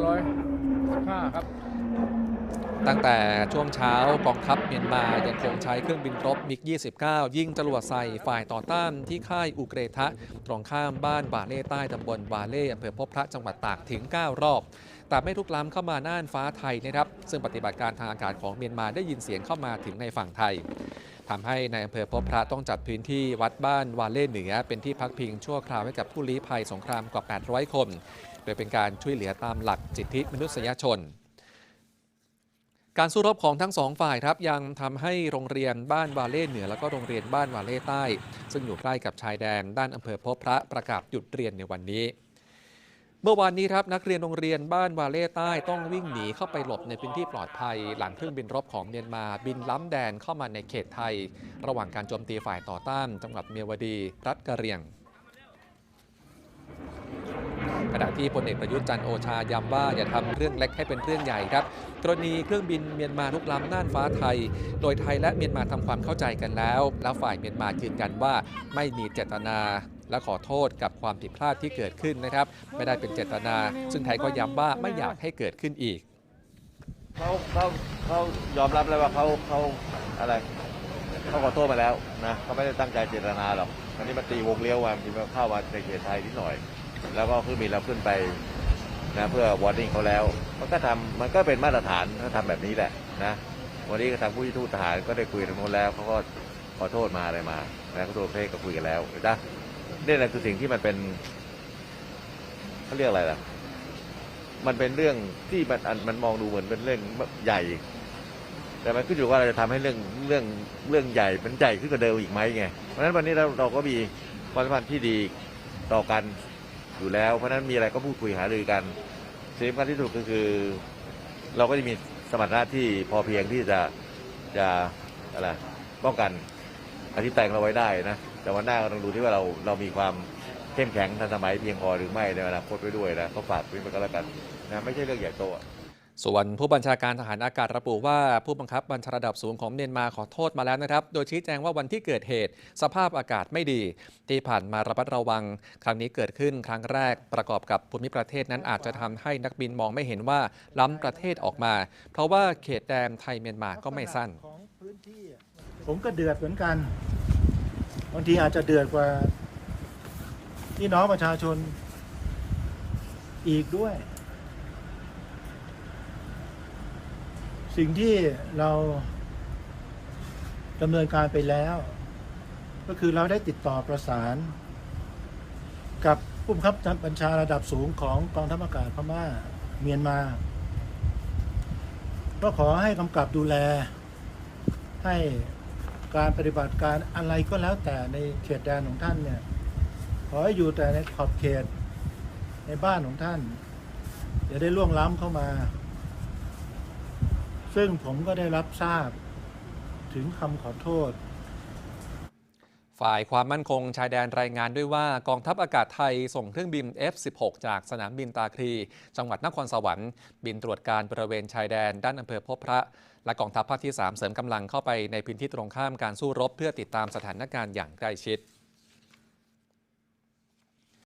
215 ครับ ตั้งแต่ช่วงเช้ากองทัพเมียนมายังคงใช้เครื่องบินรบมิก 29 ยิงจรวดใส่ฝ่ายต่อต้านที่ค่ายอุเกรทะ ตรงข้ามบ้านบาเล่ใต้ตำบลบาเล่อำเภอพบพระจังหวัดตากถึง 9 รอบแต่ไม่ลุกล้ำเข้ามาน่านฟ้าไทยนะครับ ซึ่งปฏิบัติการทางอากาศของเมียนมาได้ยินเสียงเข้ามาถึงในฝั่งไทย ทำให้ในอำเภอพบพระต้องจัดพื้นที่วัดบ้านวาเล่เหนือ เป็นที่พักพิงชั่วคราวให้กับผู้ลี้ภัยสงครามกว่า 800 คน โดยเป็นการช่วยเหลือตามหลักสิทธิมนุษยชน การสู้รบของทั้งสองฝ่ายครับยังทำให้โรงเรียนบ้านวาเล่เหนือ แล้วก็โรงเรียนบ้านวาเล่ใต้ ซึ่งอยู่ใกล้กับชายแดนด้านอำเภอพบพระประกาศหยุดเรียนในวันนี้ เมื่อวานนี้ครับนักเรียนโรงเรียนบ้านวาเล่ใต้ต้องวิ่งหนีเข้าไปหลบในพื้นที่ปลอดภัย หลังเครื่องบินรบของเมียนมาบินล้ำแดนเข้ามาในเขตไทย ระหว่างการโจมตีฝ่ายต่อต้านจังหวัดเมียวดี รัฐกะเรียงขณะที่พลเอกประยุทธ์จันโอชาย้ำว่าอย่าทำเรื่องเล็กให้เป็นเรื่องใหญ่ครับ กรณีเครื่องบินเมียนมาลุกล้ำน่านฟ้าไทย โดยไทยและเมียนมาทำความเข้าใจกันแล้ว แล้วฝ่ายเมียนมายืนยันว่าไม่มีเจตนา และขอโทษกับความผิดพลาดที่เกิดขึ้นนะครับ ไม่ได้เป็นเจตนา ซึ่งไทยก็ย้ำว่าไม่อยากให้เกิดขึ้นอีกเขาเขาเขายอมรับแล้วว่าเขาเขาอะไรเขาขอโทษมาแล้วนะเขาไม่ได้ตั้งใจเจตนาหรอกอันนี้มันตีวงเลี้ยวมาทีมันเข้ามาในเขตไทยนิดหน่อย แล้วก็ขึ้นมีเราขึ้นไปนะเพื่อวอร์นิ่งเขาแล้วมันก็ทำมันก็เป็นมาตรฐานเขาทำแบบนี้แหละนะวันนี้ก็ทางผู้ที่ทูตทหารก็ได้คุยกับโน้นแล้วเขาก็ขอโทษมาอะไรมาแล้วก็ตัวเพศก็คุยกันแล้วนะ นี่แหละคือสิ่งที่มันเป็นเขาเรียกอะไรล่ะ มันเป็นเรื่องที่มันมันมองดูเหมือนเป็นเรื่องใหญ่ แต่มันขึ้นอยู่ว่าเราจะทำให้เรื่องเรื่องเรื่องใหญ่เป็นใหญ่ขึ้นกว่าเดิมอีกไหมไงเพราะฉะนั้นวันนี้เราเราก็มีความสัมพันธ์ที่ดีต่อกันอยู่แล้ว เพราะฉะนั้นมีอะไรก็พูดคุยหารือกันสิ่งสำคัญที่สุดก็คือ เราก็จะมีสมรรถนะที่พอเพียงที่จะจะอะไรป้องกัน อธิปไตยของเราไว้ได้นะ แต่วันหน้าก็ต้องดูที่ว่าเราเรามีความเข้มแข็งทันสมัยเพียงพอหรือไม่ในอนาคตไว้ด้วยนะก็ฝากไว้ก็แล้วกันนะไม่ใช่เรื่องใหญ่โตส่วนผู้บัญชาการทหารอากาศระบุว่าผู้บังคับบัญชาระดับสูงของเมียนมาขอโทษมาแล้วนะครับ โดยชี้แจงว่าวันที่เกิดเหตุ สภาพอากาศไม่ดี ที่ผ่านมาระมัดระวัง ครั้งนี้เกิดขึ้นครั้งแรกประกอบกับภูมิประเทศนั้นอาจจะทำให้นักบินมองไม่เห็นว่าล้ำประเทศออกมา เพราะว่าเขตแดนไทยเมียนมาก็ไม่สั้น ผมก็เดือดเหมือนกัน บางทีอาจจะเดือดกว่าพี่น้องประชาชนอีกด้วย สิ่งที่เราดำเนินการไปแล้ว ก็คือเราได้ติดต่อประสาน กับผู้บังคับบัญชาระดับสูงของกองทัพอากาศพม่าเมียนมา ก็ขอให้กำกับดูแลให้ การปฏิบัติการอะไรก็แล้วแต่ในเขตแดนของท่านเนี่ยขอให้อยู่แต่ในขอบเขตในบ้านของท่าน อย่าได้ล่วงล้ำเข้ามา ซึ่งผมก็ได้รับทราบถึงคำขอโทษ ฝ่ายความมั่นคงชายแดนรายงานด้วยว่ากองทัพอากาศไทยส่งเครื่องบิน F-16 จากสนามบินตาคลี จังหวัดนครสวรรค์ บินตรวจการบริเวณชายแดนด้านอำเภอพบพระ และกองทัพภาคที่ 3 เสริมกำลังเข้าไปในพื้นที่ตรงข้ามการสู้รบเพื่อติดตามสถานการณ์อย่างใกล้ชิด